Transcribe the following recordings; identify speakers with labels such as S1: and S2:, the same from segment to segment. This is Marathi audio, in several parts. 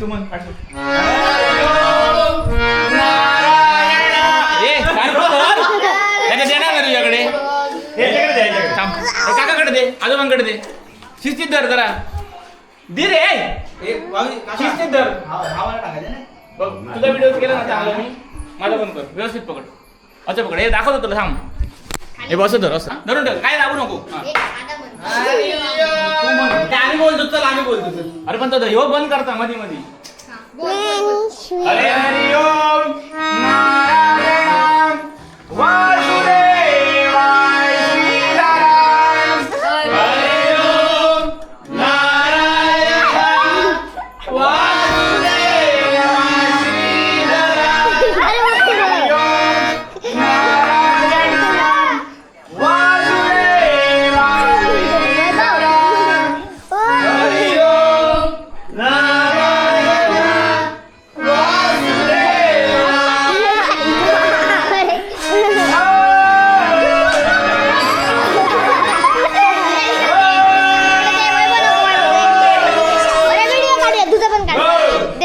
S1: तू म्हण तुझ्याकडे. काकाकडे दे आजोबांकडे दे. शिस्तीत धर जरा. दे रे. शिस्तीत धर. बघ तुझा व्हिडिओ केला ना चांगला मी. माझा पण कर. व्यवस्थित पकड. असं पकड. हे दाखवतो तुला थांब. हे बस धर असं धरून ठेव. काय दाबू नको. हा.
S2: आम्ही बोलतो चल आम्ही बोलतो चल.
S1: अरे पण तो ह्यो बंद करता मधी मधी.
S2: हरे हरि ओम.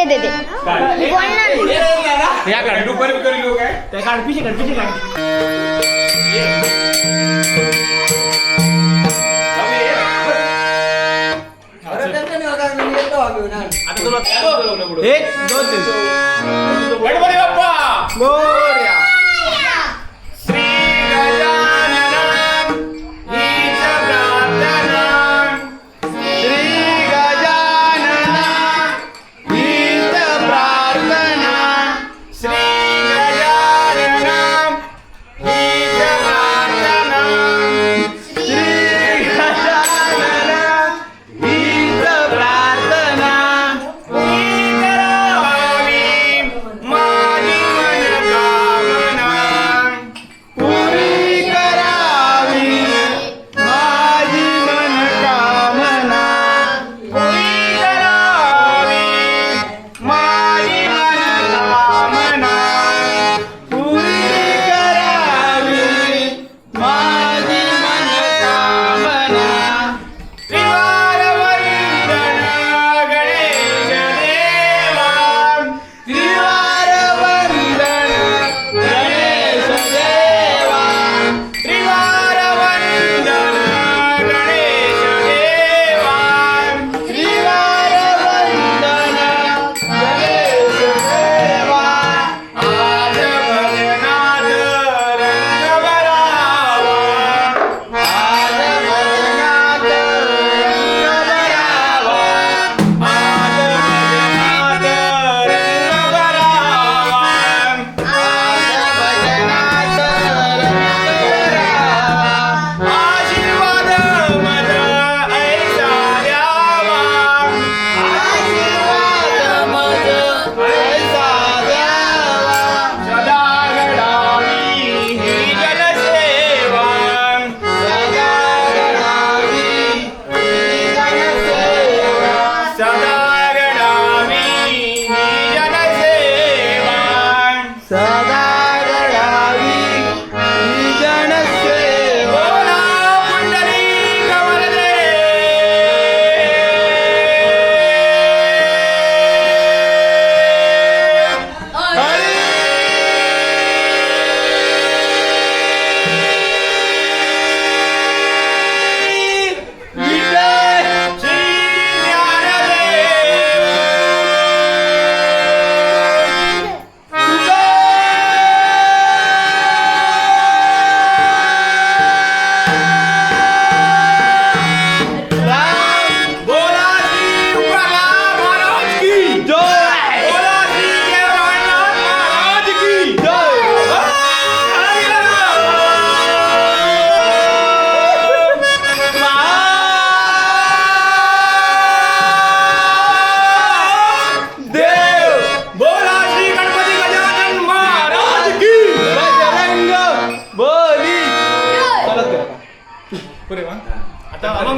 S3: काढ दे. दे दे मी बोलणार नाही.
S1: या काढ
S2: दुपारी करी लोक आहे
S1: त्या काढ पिशे काढ पिशे काढ. आता तुला एक दोन तीन.
S2: गणपती बाप्पा!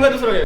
S2: 가족사랑해